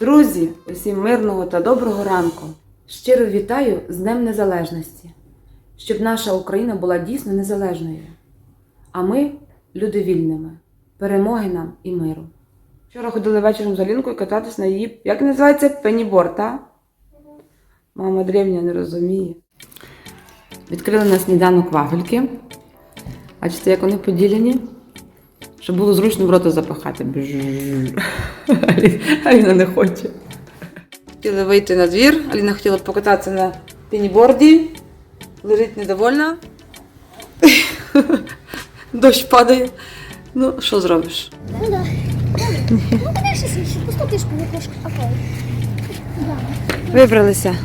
Друзі, усім мирного та доброго ранку. Щиро вітаю з Днем Незалежності, щоб наша Україна була дійсно незалежною. А ми люди вільними, перемоги нам і миру. Вчора ходили вечором за Лінкою кататись на її, як називається, пеніборд, та? Мама древня не розуміє. Відкрили на сніданок вафельки. Бачите, як вони поділені? Щоб було зручно в рота запахати. Бжжж. Аліна не хоче. Хотіли вийти на двір, Аліна хотіла покататися на пініборді. Лежить недовольна. Дощ падає. Ну, що зробиш? Ну да. Ну, по. Вибралися.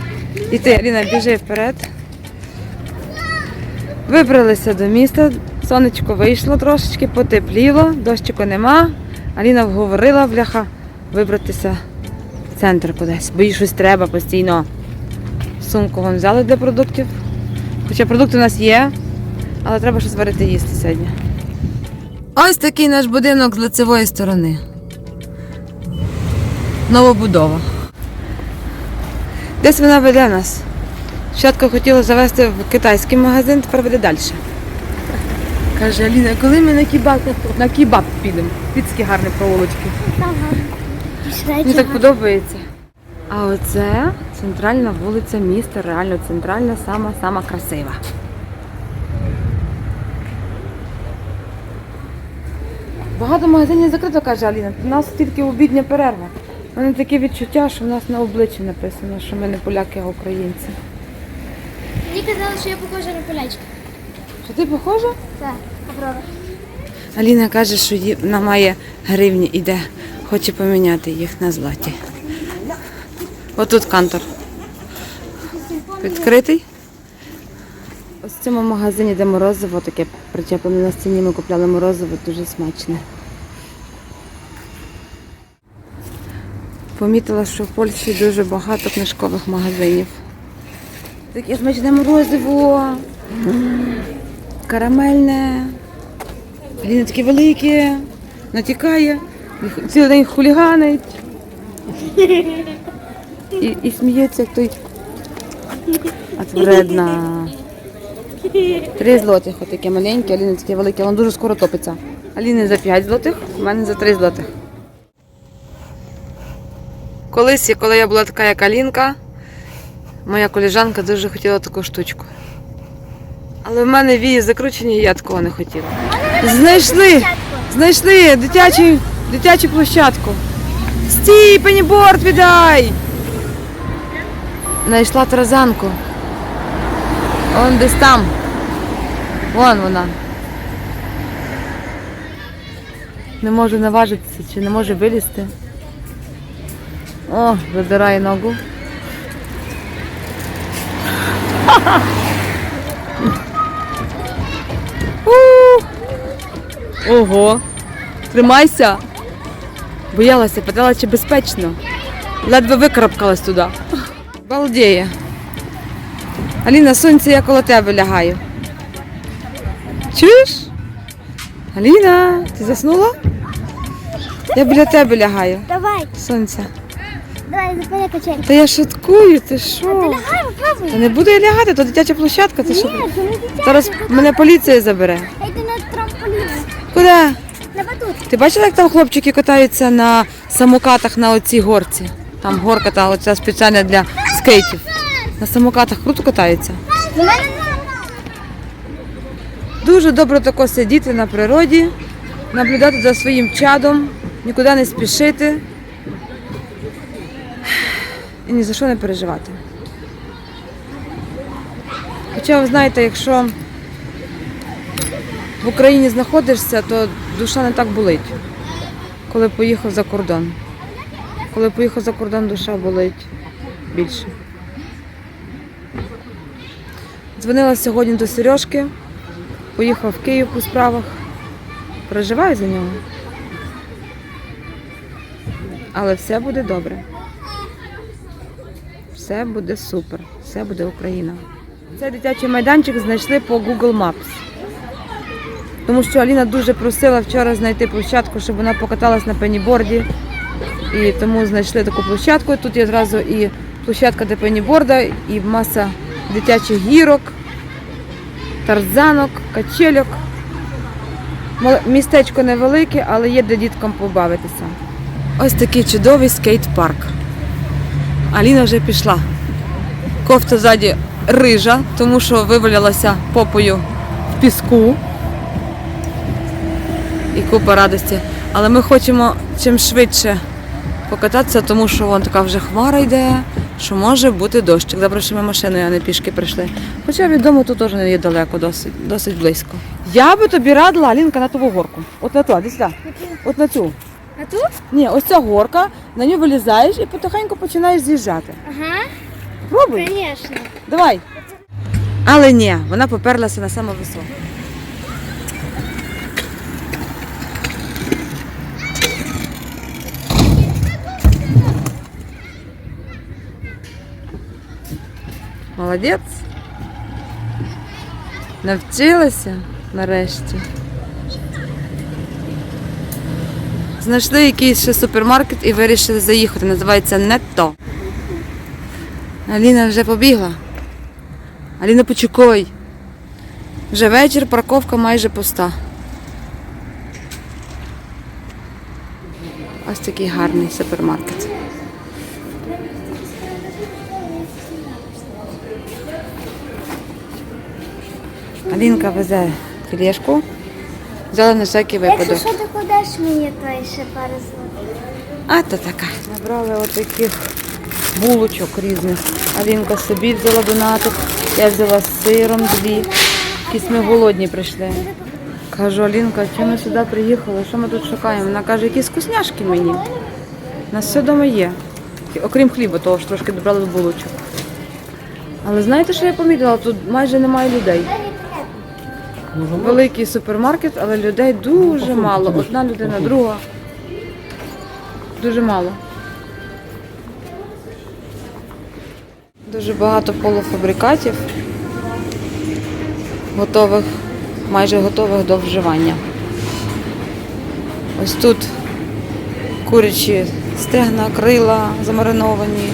І ти, Аліна, біжи вперед. Вибралися до міста. Сонечко вийшло трошечки, потепліло, дощику нема. Аліна вговорила, бляха, вибратися в центр кудись, бо їй щось треба постійно. Сумку вон взяли для продуктів. Хоча продукти у нас є, але треба щось варити їсти сьогодні. Ось такий наш будинок з лицевої сторони. Новобудова. Десь вона веде нас. Спочатку хотіла завести в китайський магазин, тепер веде далі. Каже Аліна, коли ми на кебаб, на кебаб підемо? Піцькі гарні проволочки. Мені так подобається. А оце центральна вулиця міста, реально центральна, сама-сама красива. Багато магазинів закрито, каже Аліна. У нас тільки обідня перерва. У мене таке відчуття, що в нас на обличчі написано, що ми не поляки, а українці. Мені казали, що я похожа на полячка. Що ти похожа? Так, Аврора. Аліна каже, що вона має гривні, іде, хоче поміняти їх на златі. Отут кантор. Відкритий. Ось в цьому магазині, де морозиво таке причеплене на стіні, ми купляли морозиво, дуже смачне. Помітила, що в Польщі дуже багато книжкових магазинів. Таке смачне морозиво. Карамельне. Він такі великі, натікає, цілий день хуліганить. І, і сміється, той. От вредна. Три злотих, отаке маленьке, Аліни таке велике, воно дуже скоро топиться. Аліни за 5 злотих, у мене за 3 злотих. Колись, коли я була така, як Алінка, моя коліжанка дуже хотіла таку штучку. Але в мене вії закручені, я такого не хотіла. Знайшли! Знайшли дитячу, дитячу площадку. Стій, пеніборд віддай! Знайшла тарзанку. Вон десь там. Вон вона. Не можу наважитися чи не може вилізти. О, задирає ногу. Ого. Тримайся. Боялася, питала, чи безпечно. Ледве викарабкалась туди. Балдіє. Аліна, сонце, я коло тебе лягаю. Чуєш? Аліна, ти заснула? Я біля тебе лягаю. Давай, Сонце. давай, зупини качель. Та я шуткую, ти що? Лягай, Та не буду я лягати, то дитяча площадка, ти що? Ні, це не дитяча. Зараз мене поліція забере. Трамполін. Куди? На батут. Ти бачила, як там хлопчики катаються на самокатах на оцій горці? Там горка та оця спеціальна для скейтів. На самокатах круто катаються. Дуже добре тако сидіти на природі, наблюдати за своїм чадом, нікуди не спішити і ні за що не переживати. Хоча ви знаєте, якщо в Україні знаходишся, то душа не так болить, коли поїхав за кордон. Коли поїхав за кордон, душа болить більше. Дзвонила сьогодні до Сережки. Поїхав в Київ по справах. Переживаю за нього. Але все буде добре. Все буде супер. Все буде Україна. Цей дитячий майданчик знайшли по Google Maps. Тому що Аліна дуже просила вчора знайти площадку, щоб вона покаталась на пеніборді. І тому знайшли таку площадку. Тут є одразу і площадка для пеніборда, і маса дитячих гірок, тарзанок, качельок. Містечко невелике, але є де діткам побавитися. Ось такий чудовий скейт-парк. Аліна вже пішла. Кофта ззаді рижа, тому що вивалялася попою в піску. І купа радості. Але ми хочемо чим швидше покататися, тому що вон така вже хмара йде, що може бути дощ. Ми машиною, а не пішки прийшли. Хоча від дому тут теж не є далеко, досить, досить близько. Я би тобі радила, Алінка, на ту горку. От на ту, а десь сюди. От на цю. А тут? Ні, ось ця горка, на нього вилізаєш і потихеньку починаєш з'їжджати. Ага, Пробуй. звісно. Давай. Але ні, вона поперлася на саме високе. Молодець. Навчилася нарешті. Знайшли якийсь ще супермаркет і вирішили заїхати. Називається Нетто. Аліна вже побігла. Аліна, почекай. Вже вечір, парковка майже пуста. Ось такий гарний супермаркет. Алінка везе тележку. Взяла на всякий випадок. Якщо що, ти кудеш мені той ще пару злотих? А то така. Набрали отаких булочок різних. Алінка собі взяла донаток, я взяла з сиром дві. Якісь ми голодні прийшли. Кажу, Алінка, чому ми сюди приїхали? Що ми тут шукаємо? Вона каже, якісь вкусняшки мені. У нас все вдома є. Окрім хліба, того ж трошки добрали до булочок. Але знаєте, що я помітила? Тут майже немає людей. Великий супермаркет, але людей дуже мало. Одна людина, друга. Дуже мало. Дуже багато полуфабрикатів, готових, майже готових до вживання. Ось тут курячі стегна, крила замариновані.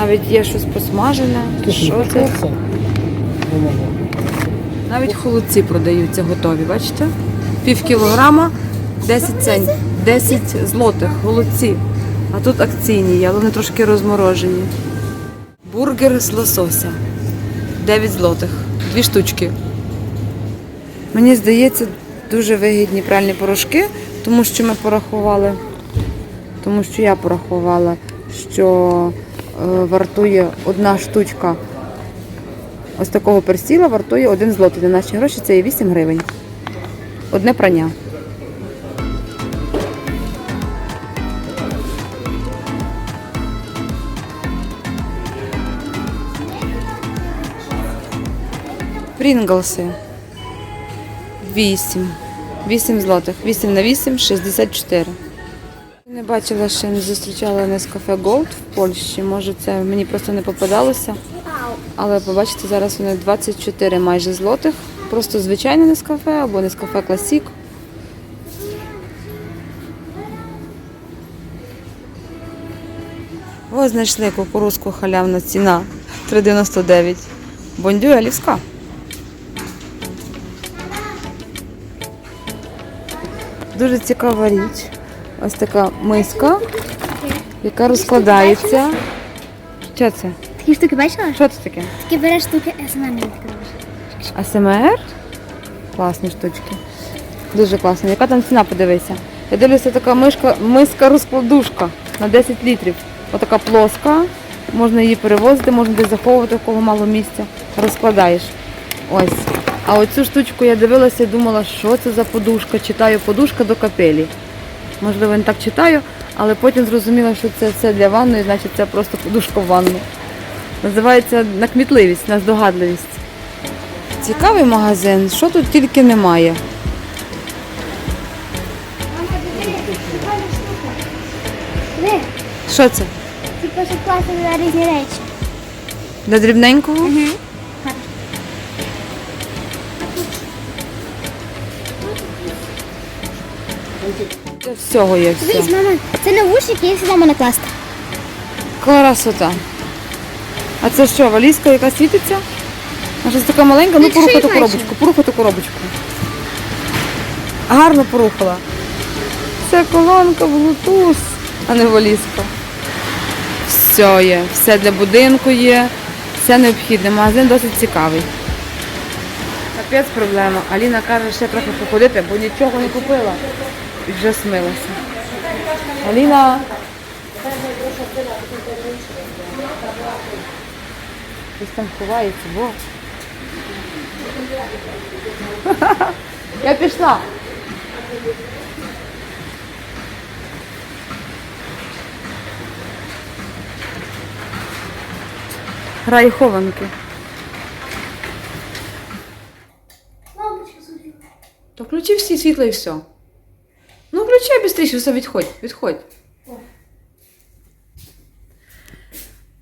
Навіть є щось посмажене. Що це? Навіть холодці продаються готові, бачите? Пів кілограма 10 цент, 10 злотих голодці. А тут акційні є, але вони трошки розморожені. Бургер з лосося. 9 злотих. Дві штучки. Мені здається, дуже вигідні пральні порошки, тому що ми порахували, тому що я порахувала, що вартує одна штучка ось такого персіла вартує 1 злотий. На наші гроші це є 8 гривень. Одне прання. Прінглси. 8. 8 злотих. 8 на 8 64. Не бачила ще, не зустрічала Нескафе Gold в Польщі. Може, це мені просто не попадалося. Але побачите, зараз вони 24 майже злотих. Просто звичайне Нескафе або Нескафе Класік. Ось знайшли кукурузку халявна ціна 3,99. Бондю ліска. Дуже цікава річ. Ось така миска, яка розкладається. Що це? Такі штуки бачила? Що це таке? Такі береш штуки СММ відкриваєш. АСМР? Класні штучки. Дуже класно. Яка там ціна, подивися. Я дивлюся, така мишка, миска розкладушка на 10 літрів. Отака плоска. Можна її перевозити, можна десь заховувати, в кого мало місця. Розкладаєш. Ось. А оцю штучку я дивилася і думала, що це за подушка. Читаю подушка до капелі. Можливо, не так читаю, але потім зрозуміла, що це все для ванної, значить це просто подушка в ванну. Називається на кмітливість, на здогадливість. Цікавий магазин, що тут тільки немає. Що це? що класно на різні речі. Для дрібненького? Угу. Для всього є все. Дивись, мама, це навушники, їх сюди можна класти. Красота. А це що, валізка, яка світиться? А щось така маленька, ну Ну, це порухай що ту коробочку, порухай ту коробочку. Гарно порухала. Це колонка, Bluetooth, а не валізка. Все є, все для будинку є, все необхідне. Магазин досить цікавий. Капець проблема. Аліна каже, ще трохи походити, бо нічого не купила. І вже смилася. Аліна. Хтось там ховається, бо. Я пішла. Грає хованки. Лампочка. То включи всі світла і все. Включай швидше, все, відходь, відходь.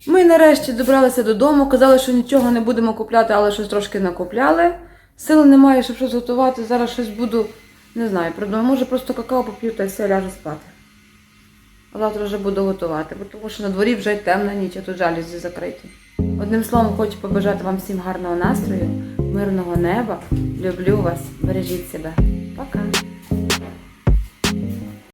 Ми нарешті добралися додому, казали, що нічого не будемо купляти, але щось трошки накупляли. Сили немає, щоб щось готувати. Зараз щось буду, не знаю, придумаю. Може просто какао поп'ю та все ляжу спати. А завтра вже буду готувати, бо тому що на дворі вже темна ніч, а тут жалюзі закриті. Одним словом, хочу побажати вам всім гарного настрою, мирного неба. Люблю вас, бережіть себе.